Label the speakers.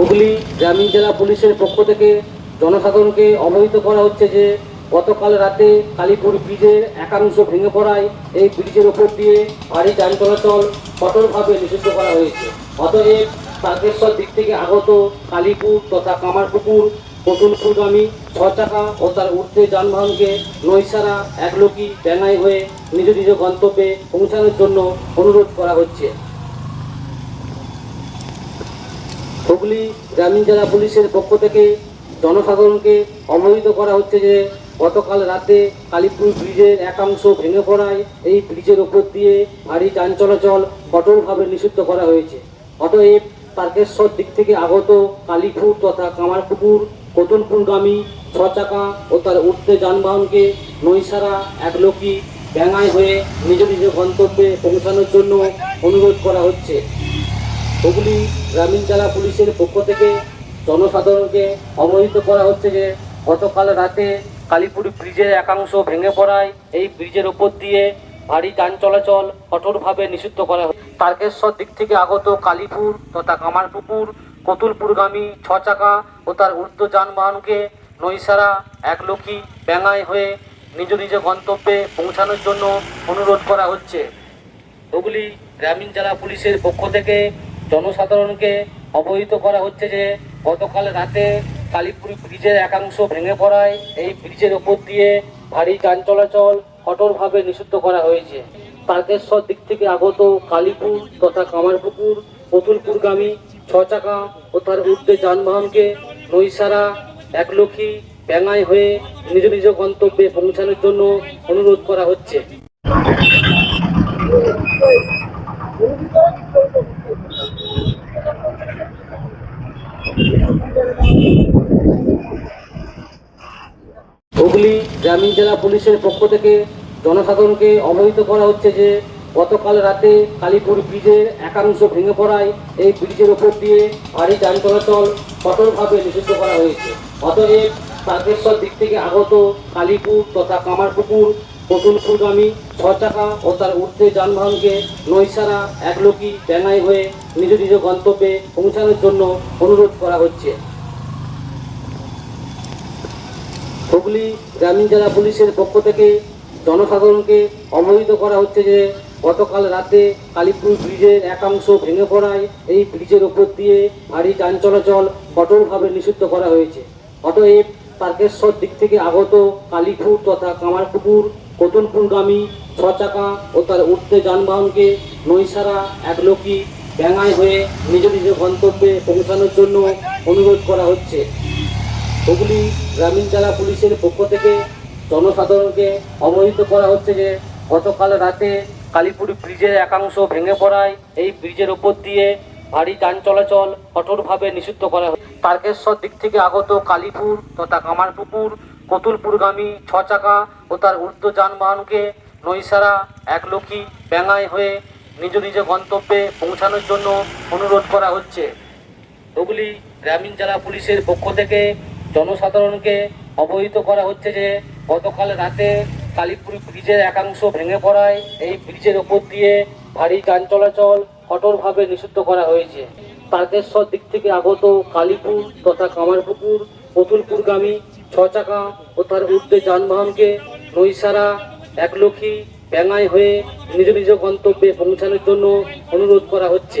Speaker 1: হুগলি গ্রামীণ জেলা পুলিশের পক্ষ থেকে জনসাধারণকে অবহিত করা হচ্ছে যে গতকাল রাতে কালীপুর ব্রিজের একাংশ ভেঙে পড়ায় এই ব্রিজের ওপর দিয়ে ভারী যান চলাচল কঠোরভাবে নিষিদ্ধ করা হয়েছে। অতএব তারকেশ্বর দিক থেকে আগত কালীপুর তথা কামারপুকুর পটুলপুরগামী ছ চাকা ও তার ঊর্ধ্বে যানবাহনকে নৈসারা, একলোকি ডেঙ্গাই হয়ে নিজ নিজ গন্তব্যে পৌঁছানোর জন্য অনুরোধ করা হচ্ছে। হুগলি গ্রামীণ জেলা পুলিশের পক্ষ থেকে জনসাধারণকে অবহিত করা হচ্ছে যে গতকাল রাতে কালীপুর ব্রিজের একাংশ ভেঙে পড়ায় এই ব্রিজের ওপর দিয়ে ভারী যান চলাচল কঠোরভাবে নিষিদ্ধ করা হয়েছে। অতএব তারকেশ্বর দিক থেকে আগত কালীপুর তথা কামারপুকুর কতুলপুরগামী ছ চাকা ও তার উঠতে যানবাহনকে নৈসারা, একলোকি ব্যাঙায় হয়ে নিজ নিজ গন্তব্যে পৌঁছানোর জন্য অনুরোধ করা হচ্ছে। হুগলি গ্রামীণ জেলা পুলিশের পক্ষ থেকে জনসাধারণকে অবহিত করা হচ্ছে যে গতকাল রাতে কালীপুর ব্রিজের একাংশ ভেঙে পড়ায় এই ব্রিজের ওপর দিয়ে ভারী যান চলাচল কঠোরভাবে নিষিদ্ধ করা হয় তারকেশ্বর দিক থেকে আগত কালীপুর তথা কামারপুকুর, কতুলপুরগামী ছ চাকা ও তার ঊর্ধ্ব যানবাহনকে নৈসারা, একলোকি ব্যাঙায় হয়ে নিজ নিজ গন্তব্যে পৌঁছানোর জন্য অনুরোধ করা হচ্ছে। হুগলি গ্রামীণ জেলা পুলিশের পক্ষ থেকে জনসাধারণকে অবহিত করা হচ্ছে যে গতকাল রাতে কালীপুর ব্রিজের একাংশ ভেঙে পড়ায় এই ব্রিজের ওপর দিয়ে ভারী যান চলাচল কঠোরভাবে নিষিদ্ধ করা হয়েছে। তারকেশ্বর দিক থেকে আগত কালীপুর তথা কামারপুকুর পতুলপুরগামী ছ চাকা ও তার ঊর্ধ্বে যানবাহনকে নৈসারা, একলক্ষী ব্যাঙায় হয়ে নিজ নিজ গন্তব্যে পৌঁছানোর জন্য অনুরোধ করা হচ্ছে। হুগলি গ্রামীণ জেলা পুলিশের পক্ষ থেকে জনসাধারণকে অবহিত করা হচ্ছে যে গতকাল রাতে কালীপুর ব্রিজের একাংশ ভেঙে পড়ায় এই ব্রিজের ওপর দিয়ে ভারী যান চলাচল কঠোরভাবে নিষিদ্ধ করা হয়েছে। অতএব তারকেশ্বর দিক থেকে আগত কালীপুর তথা কামারপুকুর পটুলপুরগামী ছ চাকা ও তার ঊর্ধ্বে যানবাহনকে নৈসারা, একলোকি ডেঙ্গাই হয়ে নিজ নিজ গন্তব্যে পৌঁছানোর জন্য অনুরোধ করা হচ্ছে। হুগলি গ্রামীণ জেলা পুলিশের পক্ষ থেকে জনসাধারণকে অবহিত করা হচ্ছে যে গতকাল রাতে কালীপুর ব্রিজের একাংশ ভেঙে পড়ায় এই ব্রিজের ওপর দিয়ে ভারী যান চলাচল কঠোরভাবে নিষিদ্ধ করা হয়েছে। অতএব তারকেশ্বর দিক থেকে আগত কালীপুর তথা কামারপুকুর, কতুলপুরগামী ছ চাকা ও তার উঠতে যানবাহনকে নৈসারা, একলোকি ব্যাঙায় হয়ে নিজ নিজ গন্তব্যে পৌঁছানোর জন্য অনুরোধ করা হচ্ছে। হুগলি গ্রামীণ জেলা পুলিশের পক্ষ থেকে জনসাধারণকে অবহিত করা হচ্ছে যে গতকাল রাতে কালীপুর ব্রিজের একাংশ ভেঙে পড়ায় এই ব্রিজের ওপর দিয়ে ভারী যান চলাচল কঠোরভাবে নিষিদ্ধ করা হয় তারকেশ্বর দিক থেকে আগত কালীপুর তথা কামারপুকুর, কতুলপুরগামী ছ চাকা ও তার ঊর্ধ্ব যানবাহনকে নৈসারা, একলোকি ব্যাঙায় হয়ে নিজ নিজ গন্তব্যে পৌঁছানোর জন্য অনুরোধ করা হচ্ছে। হুগলি গ্রামীণ জেলা পুলিশের পক্ষ থেকে জনসাধারণকে অবহিত করা হচ্ছে যে গতকাল রাতে কালীপুর ব্রিজের একাংশ ভেঙে পড়ায় এই ব্রিজের ওপর দিয়ে ভারী যান চলাচল কঠোরভাবে নিষিদ্ধ করা হয়েছে। তারকেশ্বর দিক থেকে আগত কালীপুর তথা কামারপুকুর পতুলপুরগামী ছ চাকা ও তার ঊর্ধ্বে যানবাহনকে নৈসারা, একলক্ষী ব্যাঙায় হয়ে নিজ নিজ গন্তব্যে পৌঁছানোর জন্য অনুরোধ করা হচ্ছে।